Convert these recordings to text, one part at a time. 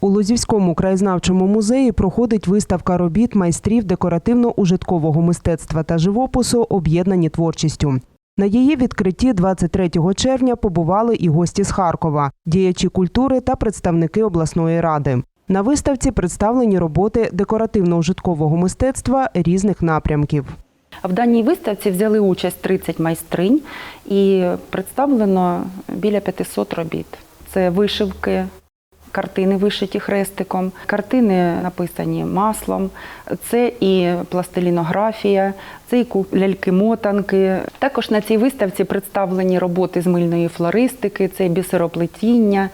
У Лозівському краєзнавчому музеї проходить виставка робіт майстрів декоративно-ужиткового мистецтва та живопису, об'єднані творчістю. На її відкритті 23 червня побували і гості з Харкова, діячі культури та представники обласної ради. На виставці представлені роботи декоративно-ужиткового мистецтва різних напрямків. В даній виставці взяли участь 30 майстринь і представлено біля 500 робіт. Це вишивки, картини вишиті хрестиком, картини написані маслом, це і пластилінографія, це і ляльки-мотанки. Також на цій виставці представлені роботи з мильної флористики, це бісероплетіння,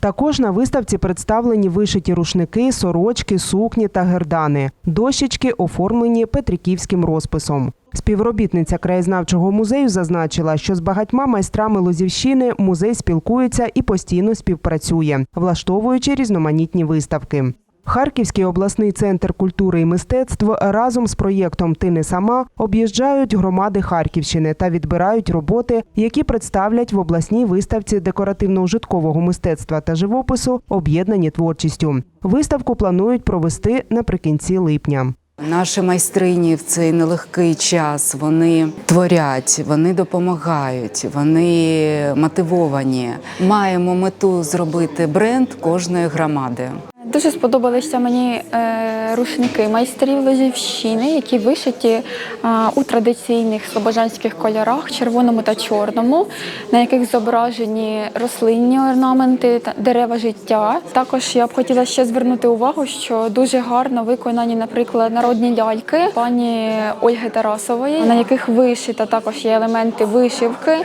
Також на виставці представлені вишиті рушники, сорочки, сукні та гердани. Дощечки оформлені петриківським розписом. Співробітниця краєзнавчого музею зазначила, що з багатьма майстрами Лозівщини музей спілкується і постійно співпрацює, влаштовуючи різноманітні виставки. Харківський обласний центр культури і мистецтв разом з проєктом Ти не сама об'їжджають громади Харківщини та відбирають роботи, які представлять в обласній виставці декоративно-ужиткового мистецтва та живопису, об'єднані творчістю. Виставку планують провести наприкінці липня. Наші майстрині в цей нелегкий час вони творять, вони допомагають, вони мотивовані. Маємо мету зробити бренд кожної громади. Дуже сподобалися мені е, рушники майстрів Лозівщини, які вишиті е, у традиційних слобожанських кольорах, червоному та чорному, на яких зображені рослинні орнаменти та дерева життя. Також я б хотіла ще звернути увагу, що дуже гарно виконані, наприклад, народні ляльки пані Ольги Тарасової, на яких вишито також є елементи вишивки,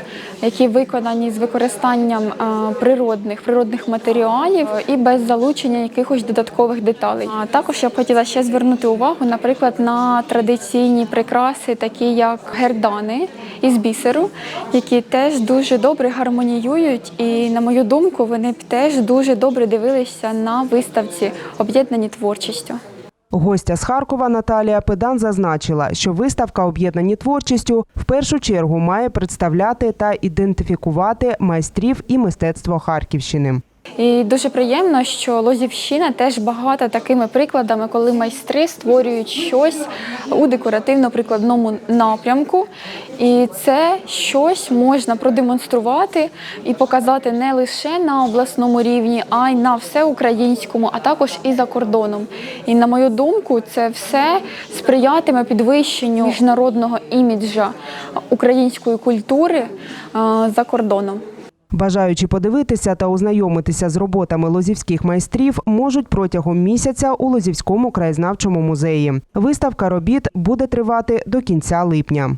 які виконані з використанням е, природних природних матеріалів і без залучення якихось додаткових деталей. А також я б хотіла ще звернути увагу, наприклад, на традиційні прикраси, такі як гердани із бісеру, які теж дуже добре гармоніюють. І, на мою думку, вони б теж дуже добре дивилися на виставці об'єднані творчістю. Гостя з Харкова Наталія Педан зазначила, що виставка об'єднані творчістю в першу чергу має представляти та ідентифікувати майстрів і мистецтво Харківщини. І дуже приємно, що Лозівщина теж багата такими прикладами, коли майстри створюють щось у декоративно-прикладному напрямку. І це щось можна продемонструвати і показати не лише на обласному рівні, а й на всеукраїнському, а також і за кордоном. І на мою думку, це все сприятиме підвищенню міжнародного іміджа української культури за кордоном. Бажаючи подивитися та ознайомитися з роботами лозівських майстрів, можуть протягом місяця у Лозівському краєзнавчому музеї. Виставка робіт буде тривати до кінця липня.